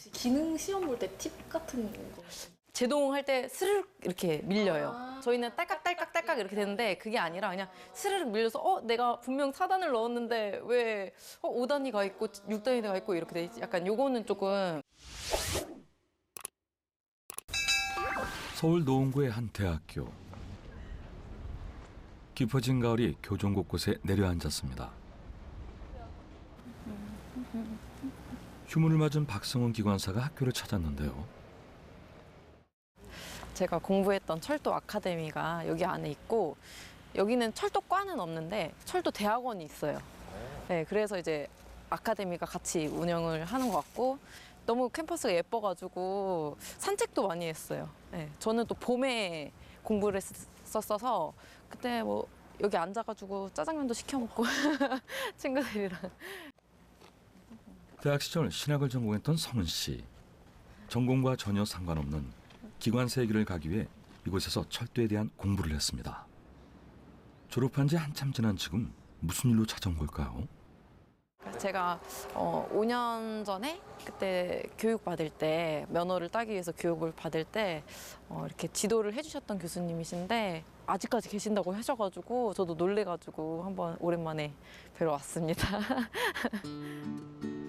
혹시 기능 시험 볼 때 팁 같은 거? 제동할 때 스르륵 이렇게 밀려요. 아. 저희는 딸깍딸깍 딸깍 이렇게 되는데 그게 아니라 그냥 스르륵 밀려서 어 내가 분명 4단을 넣었는데 왜 어, 5단이 가 있고 6단이 가 있고 이렇게 돼 있지. 약간 요거는 조금 서울 노원구의 한 대학교. 깊어진 가을이 교정 곳곳에 내려앉았습니다. 휴문을 맞은 박성훈 기관사가 학교를 찾았는데요. 제가 공부했던 철도 아카데미가 여기 안에 있고 여기는 철도과는 없는데 철도 대학원이 있어요. 네, 그래서 이제 아카데미가 같이 운영을 하는 것 같고 너무 캠퍼스가 예뻐가지고 산책도 많이 했어요. 네, 저는 또 봄에 공부를 했었어서 그때 뭐 여기 앉아가지고 짜장면도 시켜 먹고 친구들이랑 대학 시절 신학을 전공했던 성은 씨. 전공과 전혀 상관없는 기관사의 길을 가기 위해 이곳에서 철도에 대한 공부를 했습니다. 졸업한 지 한참 지난 지금 무슨 일로 찾아온 걸까요? 제가 어, 5년 전에 그때 교육 받을 때 면허를 따기 위해서 교육을 받을 때 어, 이렇게 지도를 해주셨던 교수님이신데 아직까지 계신다고 하셔가지고 저도 놀래가지고 한번 오랜만에 뵈러 왔습니다.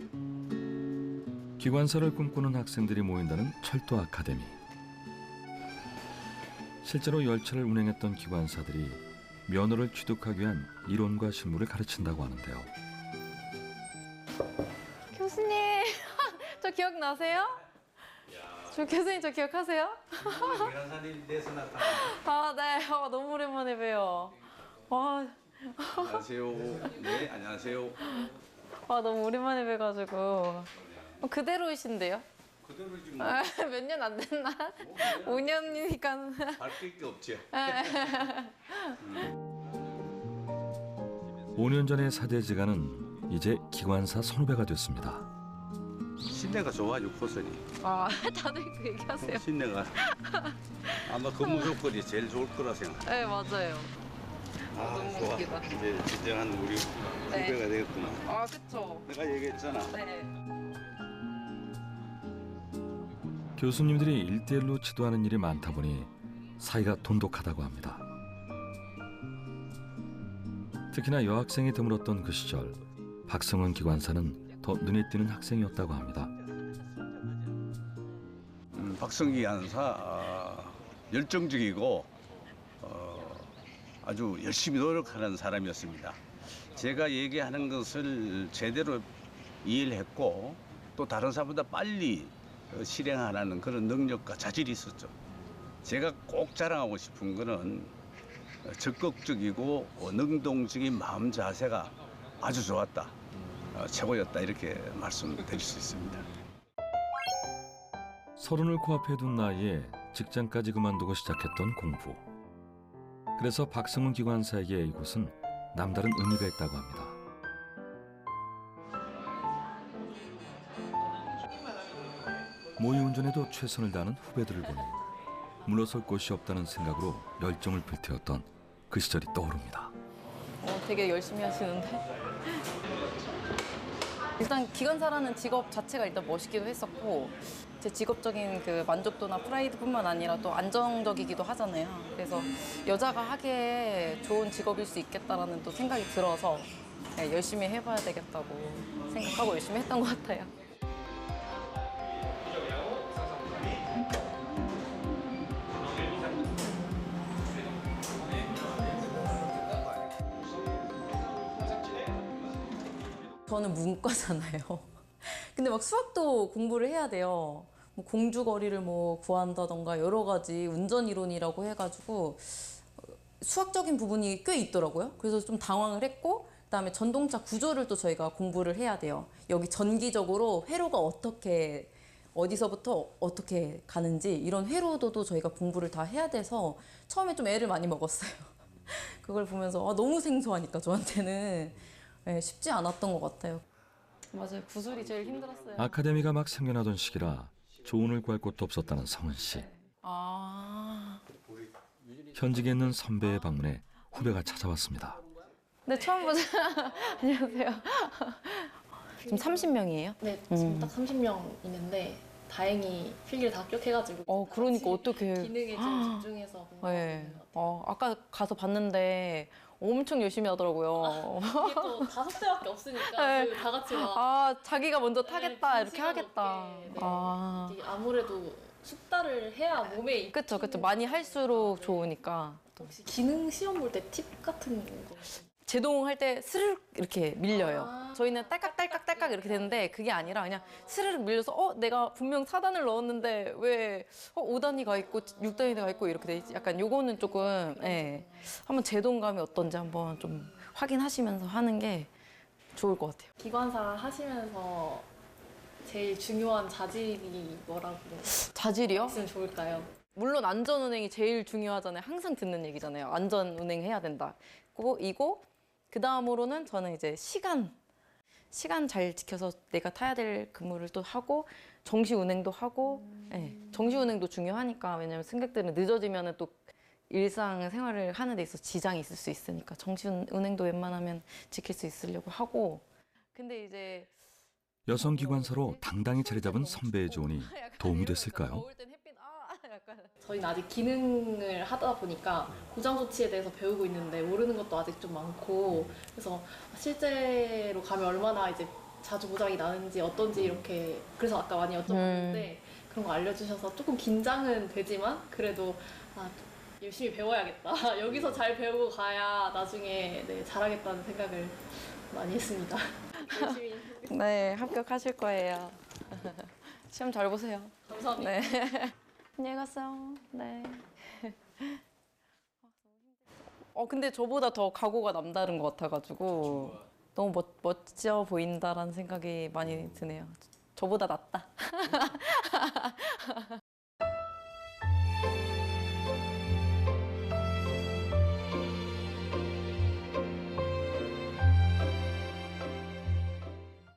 기관사를 꿈꾸는 학생들이 모인다는 철도 아카데미. 실제로 열차를 운행했던 기관사들이 면허를 취득하기 위한 이론과 실무를 가르친다고 하는데요. 교수님, 저 기억나세요? 저 교수님 저 기억하세요? 계란살이 내서 나타나. 아, 네. 어, 너무 오랜만에 봬요. 와, 안녕하세요. 네, 안녕하세요. 와 너무 오랜만에 뵈가지고 어, 그대로이신데요? 그대로지 뭐. 아, 몇년 안 됐나? 5년이니까. 바뀔 게 없지. 5년 전의 사대지간은 이제 기관사 선후배가 됐습니다. 신내가 좋아, 육포선이. 아, 다들 그 얘기하세요. 신내가 아마 근무 조건이 제일 좋을 거라 생각. 네, 맞아요. 아, 너무 좋아. 웃기다. 이제 진정한 우리 네. 후배가 되겠구나. 아, 그쵸. 내가 얘기했잖아. 네. 교수님들이 일대일로 지도하는 일이 많다 보니 사이가 돈독하다고 합니다. 특히나 여학생이 드물었던 그 시절 박성은 기관사는 더 눈에 띄는 학생이었다고 합니다. 음, 박성기 안사 아, 열정적이고 어, 아주 열심히 노력하는 사람이었습니다. 제가 얘기하는 것을 제대로 이해를 했고 또 다른 사람보다 빨리 어, 실행하는 그런 능력과 자질이 있었죠. 제가 꼭 자랑하고 싶은 거는 적극적이고 어, 능동적인 마음 자세가 아주 좋았다. 어, 최고였다 이렇게 말씀드릴 수 있습니다. 서른을 코앞에 둔 나이에 직장까지 그만두고 시작했던 공부. 그래서 박성훈 기관사에게 이곳은 남다른 의미가 있다고 합니다. 모의 운전에도 최선을 다하는 후배들을 보니 물러설 곳이 없다는 생각으로 열정을 불태웠던 그 시절이 떠오릅니다. 어, 되게 열심히 하시는데. 일단 기관사라는 직업 자체가 일단 멋있기도 했었고 제 직업적인 그 만족도나 프라이드뿐만 아니라 또 안정적이기도 하잖아요. 그래서 여자가 하기에 좋은 직업일 수 있겠다라는 또 생각이 들어서 네, 열심히 해봐야 되겠다고 생각하고 열심히 했던 것 같아요. 저는 문과잖아요. 근데 막 수학도 공부를 해야 돼요. 뭐 공주거리를 뭐 구한다던가 여러 가지 운전 이론이라고 해가지고 수학적인 부분이 꽤 있더라고요. 그래서 좀 당황을 했고 그다음에 전동차 구조를 또 저희가 공부를 해야 돼요. 여기 전기적으로 회로가 어떻게 어디서부터 어떻게 가는지 이런 회로도도 저희가 공부를 다 해야 돼서 처음에 좀 애를 많이 먹었어요. 그걸 보면서 아, 너무 생소하니까 저한테는 네, 쉽지 않았던 것 같아요. 맞아요. 구술이 제일 힘들었어요. 아카데미가 막 생겨나던 시기라 조언을 구할 곳도 없었다는 성은 씨. 아. 현직에 있는 선배의 방문에 후배가 찾아왔습니다. 네, 처음 보자. 안녕하세요. 지금 30명이에요? 네, 지금 음. 딱 30명 있는데 다행히 필기를 다 합격해가지고 어, 다 그러니까 어떻게 기능에 좀 집중해서 공부하고 네. 있는 것 같아요. 어, 아까 가서 봤는데 엄청 열심히 하더라고요. 이게 또 다섯 대밖에 없으니까 네. 저희 다 같이 막 아, 자기가 먼저 네, 타겠다, 긴 이렇게 하겠다. 네. 아. 아무래도 숙달을 해야 몸에 익히는 그쵸, 그쵸. 많이 할수록 네. 좋으니까. 혹시 기능 시험 볼 때 팁 같은 거 제동할 때 스르륵 이렇게 밀려요. 아. 저희는 딸깍딸깍 딸깍 이렇게 되는데 그게 아니라 그냥 스르륵 밀려서 어 내가 분명 4단을 넣었는데 왜 어, 5단이 가 있고 6단이 가 있고 이렇게 돼 있지. 약간 요거는 조금 예. 한번 제동감이 어떤지 한번 좀 확인하시면서 하는 게 좋을 것 같아요. 기관사 하시면서 제일 중요한 자질이 뭐라고 자질이요? 있으면 좋을까요? 물론 안전 운행이 제일 중요하잖아요. 항상 듣는 얘기잖아요. 안전 운행 해야 된다. 그거 이고 그 다음으로는 저는 이제 시간 시간 잘 지켜서 내가 타야 될 근무를 또 하고 정시 운행도 하고 예, 정시 운행도 중요하니까 왜냐면 승객들은 늦어지면은 또 일상 생활을 하는 데 있어서 지장이 있을 수 있으니까 정시 운- 운행도 웬만하면 지킬 수 있으려고 하고 근데 이제 여성 기관사로 당당히 자리 잡은 선배의 조언이 도움이 됐을까요? 저희는 아직 기능을 하다 보니까 고장 조치에 대해서 배우고 있는데 모르는 것도 아직 좀 많고 그래서 실제로 가면 얼마나 이제 자주 고장이 나는지 어떤지 이렇게 그래서 아까 많이 여쭤봤는데 그런 거 알려주셔서 조금 긴장은 되지만 그래도 아, 열심히 배워야겠다. 여기서 잘 배우고 가야 나중에 네, 잘하겠다는 생각을 많이 했습니다. 열심히. 네 합격하실 거예요. 시험 잘 보세요. 감사합니다. 네. 안녕히 가세요. 네. 어 근데 저보다 더 각오가 남다른 것 같아가지고 너무 멋, 멋져 보인다라는 생각이 많이 드네요. 저보다 낫다.